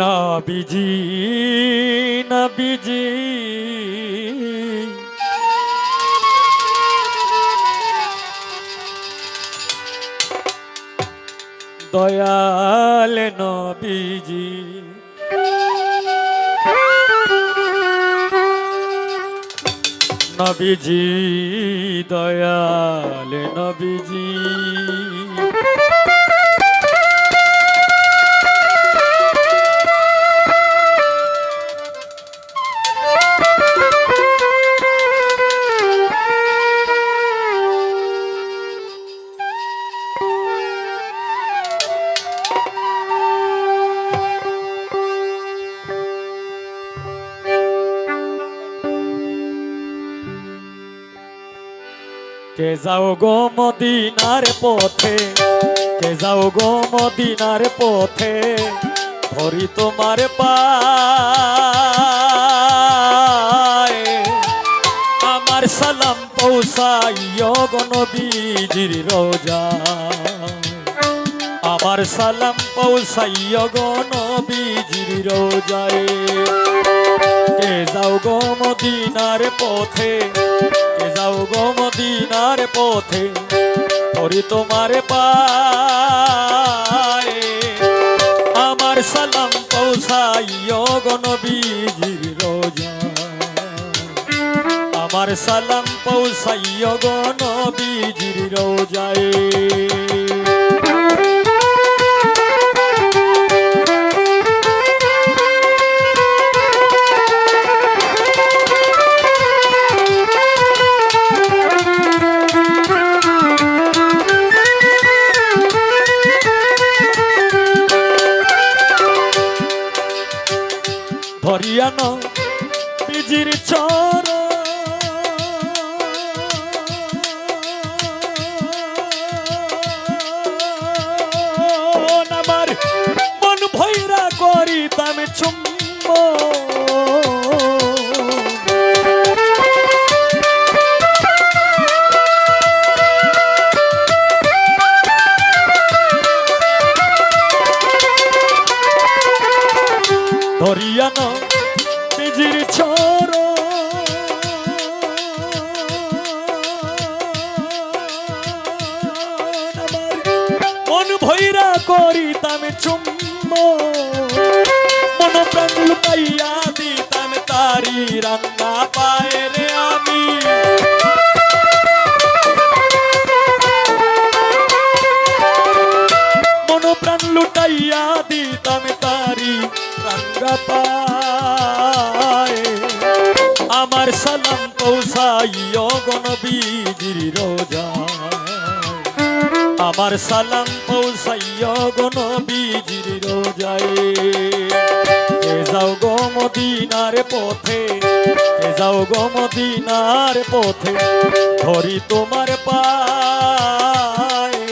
নবীজি নবীজি। দয়াল নবীজি। নবীজি দয়াল নবীজি। কে যাও গো মদিনার পথে, কে যাও গো মদিনার পথে, ধরি তোমার পায়। আমার সালাম পৌঁছাইয় গণবীজির রোজা। আমার সালাম পৌঁছাইয় গণবীজির রোজায়। কে যাও গো মদিনার পথে কে যাও গো মদিনার পথে, ধরি তোমার পায়ে। আমার সালাম পৌঁছাইয় গণবীজির রোজা। আমার সালাম পৌঁছাইয় গণবীজির রোজায়। ভৈরা করি তামে চুম্ব। মন প্রাণ লুকাইয়া দিতাম তারি রান্না পায় রে আমি। আমার সালাম পৌঁছাইয় গণবীজির রোজায়। কে যাও গো পথে কে যাও গো পথে, ধরি তোমার পায়।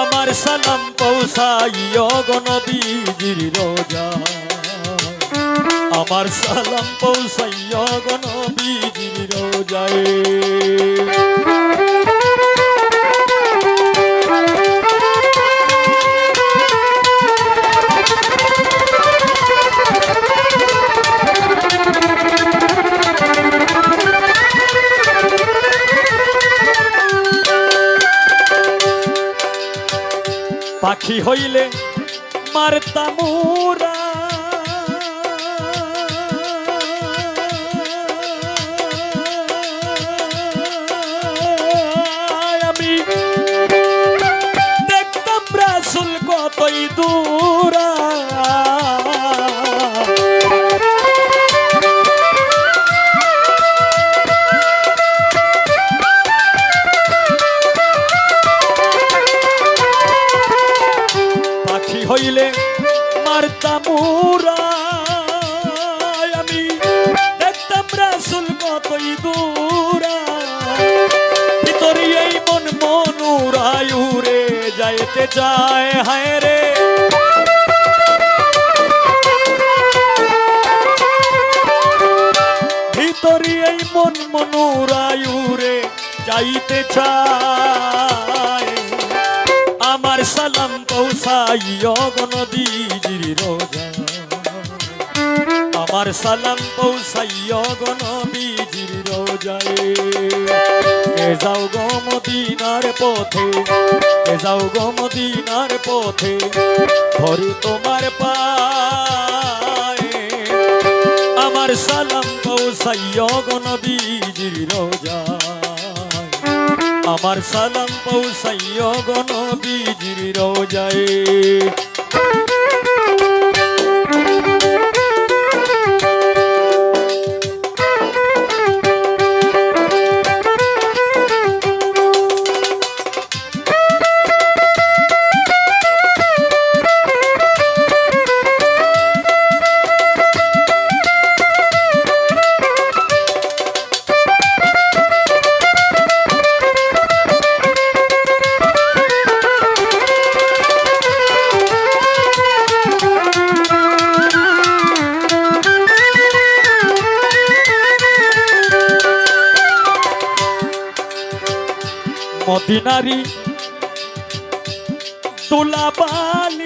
আমার সালাম পৌঁছাইয় গণবীজির রোজা আমার সালাম পৌঁছাইয় গণবীজির রোজায়। পাখি হইলে মারতামুরা আমি দূরা। হইলে মারতামুরা আমি দেখতাম রাসুল কতই দূরা ভিতরে এই মন মনুরায় উড়ে যাইতে চায়, হায় রে। ভিতরে এই মন মনুরায় উড়ে যাইতে চায়। পৌঁছাইয় গণবীজির রোজা। আমার সালাম পৌঁছাইয় গণবীজির রোজায়। এ যাও গো মদিনার পথে, এ যাও গো মদিনার পথে, ধরি তোমার পায়ে। আমার সালাম পৌঁছাইয় গণবীজির রোজায় আমার সালাম পৌঁছাইয় গণবীজির রোজায়। মদিনারি তুলাবালি আমি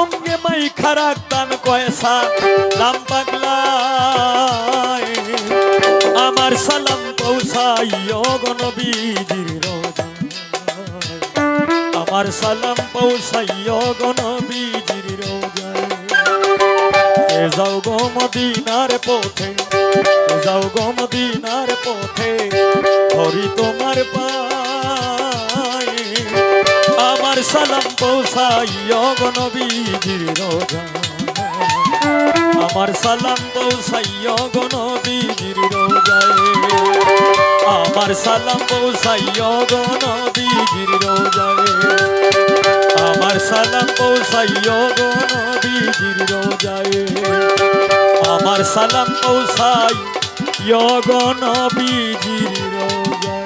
অঙ্গে মাইখা রাখতাম কয় সালাম পাগলায় আমার সালাম পৌঁছাইয় গণবীজির রোজা আমার সালাম পৌঁছাইয় গণবীজির রোজায়। এ যাও গো মদিনার পথে যাও গো মদিনার পথে হরি তোমার পায়ে আমার সালাম পৌঁছাইয় গণবীজির রোজা আমার সালাম পৌঁছাইয় গণবীজির রোজায় আমার সালাম পৌঁছাইয় গণবীজির রোজায় আমার সালাম পৌঁছাইয় গণবীজির রোজায় আমার সালাম পৌঁছাই গণবীজির রোজায়